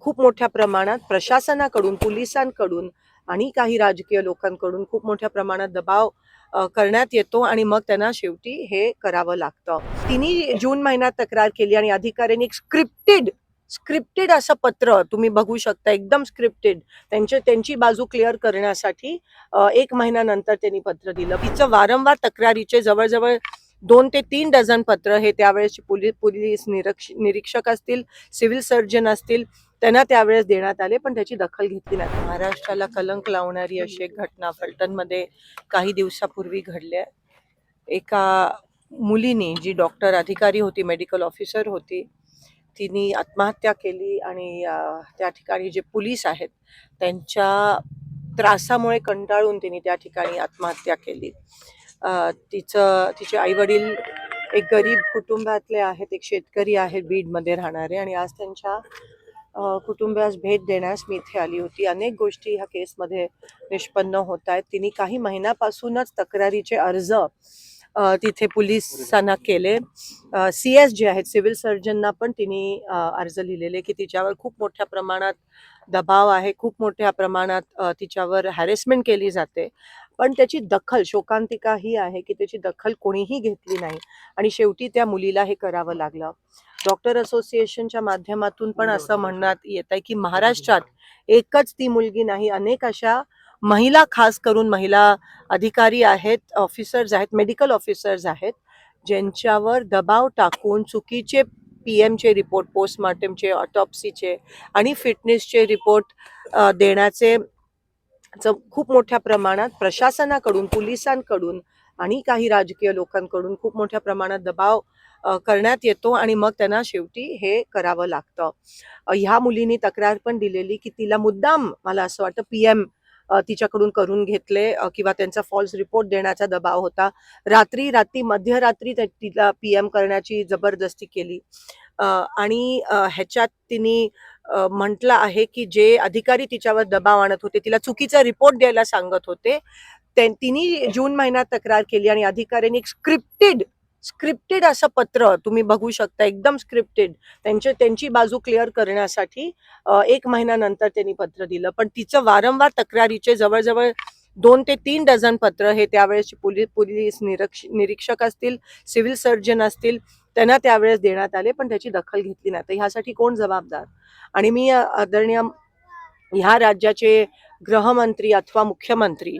खूप मोठ्या प्रमाणात प्रशासनाकडून पोलिसांकडून आणि काही राजकीय लोकांकडून खूप मोठ्या प्रमाणात दबाव करण्यात येतो आणि मग त्यांना शेवटी हे करावं लागतं. तिने जून महिन्यात तक्रार केली आणि अधिकाऱ्यांनी एक स्क्रिप्टेड स्क्रिप्टेड असं पत्र तुम्ही बघू शकता एकदम स्क्रिप्टेड त्यांच्या त्यांची बाजू क्लिअर करण्यासाठी एक महिन्यानंतर त्यांनी पत्र दिलं. तिचं वारंवार तक्रारीचे जवळजवळ दोन ते तीन डझन पत्र हे त्यावेळेस पोलीस पोलीस निरक्ष निरीक्षक असतील सिव्हिल सर्जन असतील त्यांना त्यावेळेस देण्यात आले पण त्याची दखल घेतली नाही. महाराष्ट्राला कलंक लावणारी अशी एक घटना फलटणमध्ये काही दिवसापूर्वी घडली आहे. एका मुलीने जी डॉक्टर अधिकारी होती मेडिकल ऑफिसर होती तिने आत्महत्या केली आणि त्या ठिकाणी जे पोलीस आहेत त्यांच्या त्रासामुळे कंटाळून तिने त्या ठिकाणी आत्महत्या केली. तिचं तिचे आईवडील एक गरीब कुटुंबातले आहेत एक शेतकरी आहेत बीडमध्ये राहणारे आणि आज त्यांच्या कुटुंबास कुटुंबियास भेट देण्यास मी इथे आली होती. अनेक गोष्टी ह्या केसमध्ये निष्पन्न होत आहेत तिने काही महिन्यापासूनच तक्रारीचे अर्ज तिथे पोलिसांना केले. सी एस जे आहेत सिव्हिल सर्जनना पण तिने अर्ज लिहिलेले की तिच्यावर खूप मोठ्या प्रमाणात दबाव आहे खूप मोठ्या प्रमाणात तिच्यावर हॅरेसमेंट केली जाते. पण त्याची दखल शोकांतिका ही आहे की त्याची दखल कोणीही घेतली नाही. आणि शेवटी त्या मुलीला हे करावं लागलं. डॉक्टर असोसिएशनच्या माध्यमातून पण असं म्हणण्यात येत आहे की महाराष्ट्रात एकच ती मुलगी नाही अनेक अशा महिला खास करून महिला अधिकारी आहेत ऑफिसर्स आहेत मेडिकल ऑफिसर्स आहेत ज्यांच्यावर दबाव टाकून चुकीचे पी एमचे रिपोर्ट पोस्टमार्टमचे ऑटॉप्सीचे आणि फिटनेसचे रिपोर्ट देण्याचे खूप मोठ्या प्रमाणात प्रशासनाकडून पोलिसांकडून आणि काही राजकीय लोकांकडून खूप मोठ्या प्रमाणात दबाव करण्यात येतो आणि मग त्यांना शेवटी हे करावं लागतं. ह्या मुलीने तक्रार पण दिलेली की तिला मुद्दाम मला असं वाटतं पी एम तिच्याकडून करून घेतले किंवा त्यांचा फॉल्स रिपोर्ट देण्याचा दबाव होता. रात्री रात्री मध्यरात्री तिला पी एम करण्याची जबरदस्ती केली. आणि ह्याच्यात तिने म्हटलं आहे की जे अधिकारी तिच्यावर दबाव आणत होते तिला चुकीचा रिपोर्ट द्यायला सांगत होते. तिने जून महिन्यात तक्रार केली आणि अधिकाऱ्यांनी एक स्क्रिप्टेड स्क्रिप्टेड असं पत्र तुम्ही बघू शकता एकदम स्क्रिप्टेड त्यांचे त्यांची बाजू क्लिअर करण्यासाठी एक महिन्यानंतर त्यांनी पत्र दिलं. पण तिचं वारंवार तक्रारीचे जवळजवळ दोन ते तीन डझन पत्र हे त्यावेळेसचे पोलीस पोलीस निरक्ष निरीक्षक असतील सिव्हिल सर्जन असतील त्यांना त्यावेळेस देण्यात आले पण त्याची दखल घेतली नाही. तर ह्यासाठी कोण जबाबदार? आणि मी आदरणीय ह्या राज्याचे गृहमंत्री अथवा मुख्यमंत्री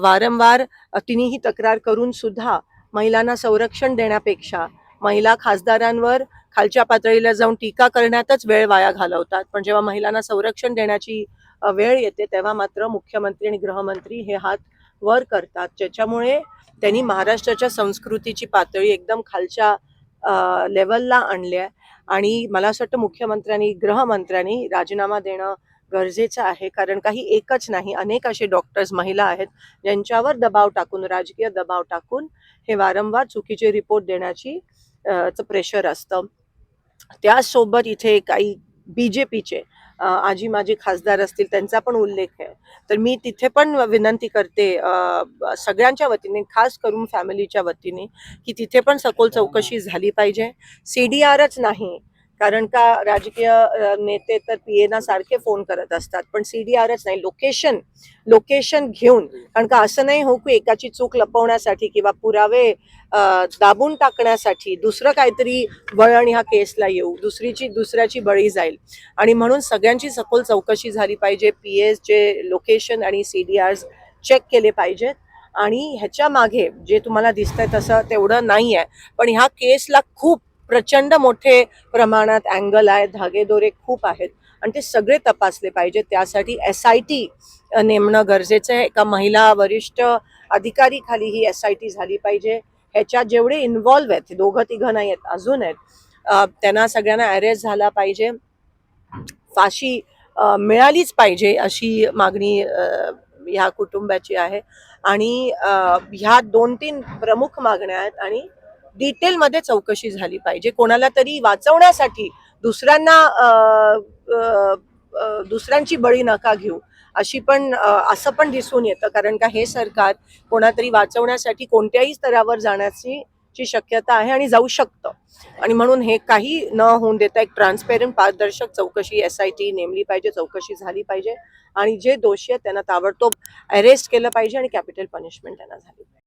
वारंवार अ, तक्रार करून सुद्धा महिलांना संरक्षण देण्यापेक्षा महिला खासदारांवर खालच्या पातळीला जाऊन टीका करण्यातच वेळ वाया घालवतात. पण जेव्हा महिलांना संरक्षण देण्याची वेळ येते तेव्हा मात्र मुख्यमंत्री आणि गृहमंत्री हे हात वर करतात. ज्याच्यामुळे त्यांनी महाराष्ट्राच्या संस्कृतीची पातळी एकदम खालच्या लेवलला आणली आहे. आणि मला असं वाटतं मुख्यमंत्र्यांनी गृहमंत्र्यांनी राजीनामा देणं गरजेचं आहे. कारण काही एकच नाही अनेक असे डॉक्टर्स महिला आहेत ज्यांच्यावर दबाव टाकून राजकीय दबाव टाकून हे वारंवार चुकीचे रिपोर्ट देण्याची प्रेशर असतं. त्याचसोबत इथे काही बी जे पीचे आजी माझी खासदार असतील त्यांचा पण उल्लेख आहे. तर मी तिथे पण विनंती करते सगळ्यांच्या वतीने खास करून फॅमिलीच्या वतीने की तिथे पण सखोल चौकशी झाली पाहिजे. सी डी आरच नाही कारण का राजकीय नेते तर पी एना सारखे फोन करत असतात. पण सी डी आरच नाही. लोकेशन लोकेशन घेऊन कारण का असं नाही हो की एकाची चूक लपवण्यासाठी किंवा पुरावे दाबून टाकण्यासाठी दुसरं काहीतरी वळण ह्या केसला येऊ. दुसरीची दुसऱ्याची बळी जाईल. आणि म्हणून सगळ्यांची सखोल चौकशी झाली पाहिजे. पी एसचे लोकेशन आणि सी डी आर्स चेक केले पाहिजेत. आणि ह्याच्या मागे जे तुम्हाला दिसतंय तसं तेवढं नाही आहे पण ह्या केसला खूप प्रचंड मोठे प्रमाणात अँगल आहे धागेदोरे खूप आहेत. आणि ते सगळे तपासले पाहिजे त्यासाठी एस आय टी नेमणं गरजेचं आहे. एका महिला वरिष्ठ अधिकारी खाली ही एस आय टी झाली पाहिजे. ह्याच्यात जेवढे इन्व्हॉल्व आहेत दोघं तिघं नाही आहेत अजून आहेत त्यांना सगळ्यांना अरेस्ट झाला पाहिजे. फाशी मिळालीच पाहिजे अशी मागणी ह्या कुटुंबाची आहे. आणि ह्या दोन तीन प्रमुख मागण्या आहेत आणि डिटेलमध्ये चौकशी झाली पाहिजे. कोणाला तरी वाचवण्यासाठी दुसऱ्यांना दुसऱ्यांची बळी नका घेऊ. अशी पण असं पण दिसून येतं. कारण का हे सरकार कोणातरी वाचवण्यासाठी कोणत्याही स्तरावर जाण्याची ची शक्यता आहे आणि जाऊ शकतं. आणि म्हणून हे काही न होऊन देता एक ट्रान्सपेरंट पारदर्शक चौकशी एस आय टी नेमली पाहिजे चौकशी झाली पाहिजे. आणि जे दोषी आहेत त्यांना ताबडतोब अरेस्ट केलं पाहिजे आणि कॅपिटल पनिशमेंट त्यांना झाली पाहिजे.